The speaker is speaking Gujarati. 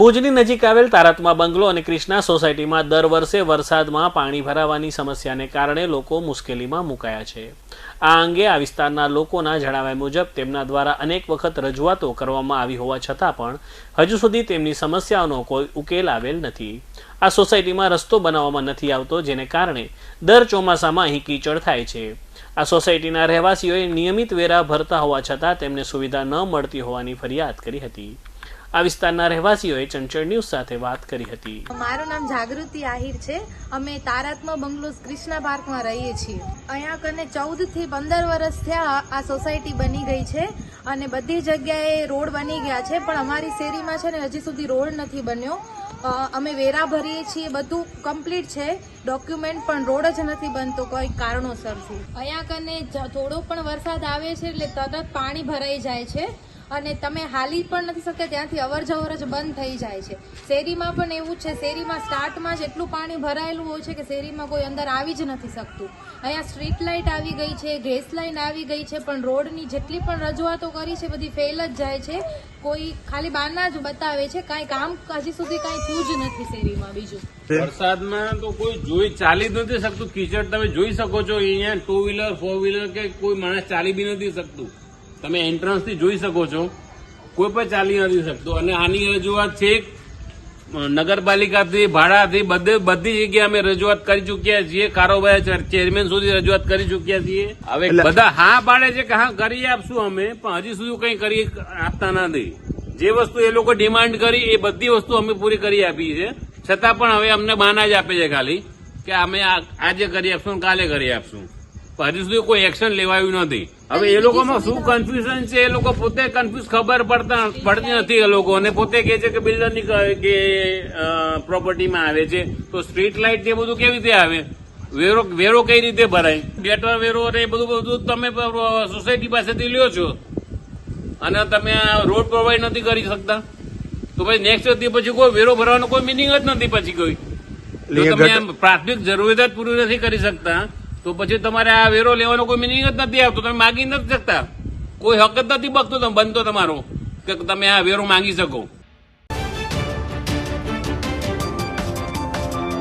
ભુજની નજીક આવેલ તારાતમા બંગલો અને ક્રિષ્ના સોસાયટીમાં દર વર્ષે વરસાદમાં પાણી ભરાવાની સમસ્યાને કારણે લોકો મુશ્કેલીમાં મુકાયા છે. આ અંગે આ વિસ્તારના લોકોના જણાવ્યા મુજબ તેમના દ્વારા અનેક વખત રજૂઆતો કરવામાં આવી હોવા છતાં પણ હજુ સુધી તેમની સમસ્યાઓનો કોઈ ઉકેલ આવેલ નથી. આ સોસાયટીમાં રસ્તો બનાવવામાં નથી આવતો જેને કારણે દર ચોમાસામાં અહીં કીચડ થાય છે. આ સોસાયટીના રહેવાસીઓએ નિયમિત વેરા ભરતા હોવા છતાં તેમને સુવિધા ન મળતી હોવાની ફરિયાદ કરી હતી. આ વિસ્તારના રહેવાસીઓએ ચંચળ ન્યૂઝ સાથે વાત કરી હતી. મારું નામ જાગૃતિ આહિર છે. અમે તારાત્મા બંગલોઝ કૃષ્ણા પાર્કમાં રહીએ છીએ. અહીંયા કને ચૌદથી પંદર વર્ષ થયા આ સોસાયટી બની ગઈ છે અને બધી જગ્યાએ રોડ બની ગયા છે, પણ અમારી શેરીમાં છે ને હજી સુધી રોડ નથી બન્યો. અમે વેરા ભરીએ છીએ, બધું કમ્પ્લીટ છે. ડોક્યુમેન્ટ પણ રોડ જ નથી બનતો કોઈ કારણોસરથી. અહીંયા કને થોડો પણ વરસાદ આવે છે એટલે તરત પાણી ભરાઈ જાય છે. અને તમે હાલી પણ નથી શકતા, ત્યાંથી અવર જવર જ બંધ થઈ જાય છે. શેરીમાં પણ એવું છે, શેરીમાં સ્ટાર્ટમાં જ એટલું પાણી ભરાયેલું હોય છે કે શેરીમાં કોઈ અંદર આવી જ નથી શકતું. અહીંયા સ્ટ્રીટ લાઇટ આવી ગઈ છે, ગેસ લાઇન આવી ગઈ છે, પણ રોડની જેટલી પણ રજૂઆતો કરી છે, બધી ફેલ જ જાય છે. કોઈ ખાલી બાના જ બતાવે છે, કાંઈ કામ હજી સુધી કાંઈ થયું જ નથી શેરીમાં બીજું. વરસાદમાં તો કોઈ જોઈ ચાલી જ નથી શકતું. કીચડ તમે જોઈ શકો છો, અહીંયા ટુ વ્હીલર ફોર વ્હીલર કે કોઈ માણસ ચાલી બી નથી શકતું. તમે એન્ટ્રન્સથી જોઈ શકો છો. કોઈ પણ ચાલી નથી શકતો. અને આની રજૂઆત છે નગરપાલિકાથી ભાડાથી બધે બધી જગ્યાએ અમે રજૂઆત કરી ચુક્યા છીએ. કારોબાર ચેરમેન સુધી રજૂઆત કરી ચુક્યા છીએ. હવે બધા હા પાડે છે કે હા કરી આપશું અમે પણ હજી સુધી કંઈ કરી આપતા નથી. જે વસ્તુ એ લોકો ડિમાન્ડ કરી એ બધી વસ્તુ અમે પૂરી કરી આપી છે. છતાં પણ હવે અમને બાના જ આપે છે ખાલી કે અમે આ- આજે કરી આપશું કાલે કરી આપશું. હજી સુધી કોઈ એક્શન લેવાયું નથી. હવે એ લોકોમાં શું કન્ફ્યુઝન છે? એ લોકો પોતે કન્ફ્યુઝ ખબર પડતા પડતી નથી એ લોકો. અને પોતે કહે છે કે બિલ્ડરની કે પ્રોપર્ટીમાં આવે છે. તો સ્ટ્રીટ લાઇટ એ બધું કેવી રીતે આવે? વેરો વેરો કઈ રીતે ભરાય? ગેટર વેરો અને એ બધું બધું તમે સોસાયટી પાસેથી લ્યો છો. અને તમે રોડ પ્રોવાઈડ નથી કરી શકતા. તો પછી નેક્સ્ટ પછી કોઈ વેરો ભરવાનો કોઈ મિનિંગ જ નથી પછી કોઈ. તમે પ્રાથમિક જરૂરિયાત પૂરી નથી કરી શકતા. તો પછી તમારે આ વેરો લેવાનો કોઈ મિનિંગ જ નથી આવતો. તમે માગી નથી શકતા. કોઈ હક જ નથી બગતો. તમે બનતો તમારો. કે તમે આ વેરો માંગી શકો.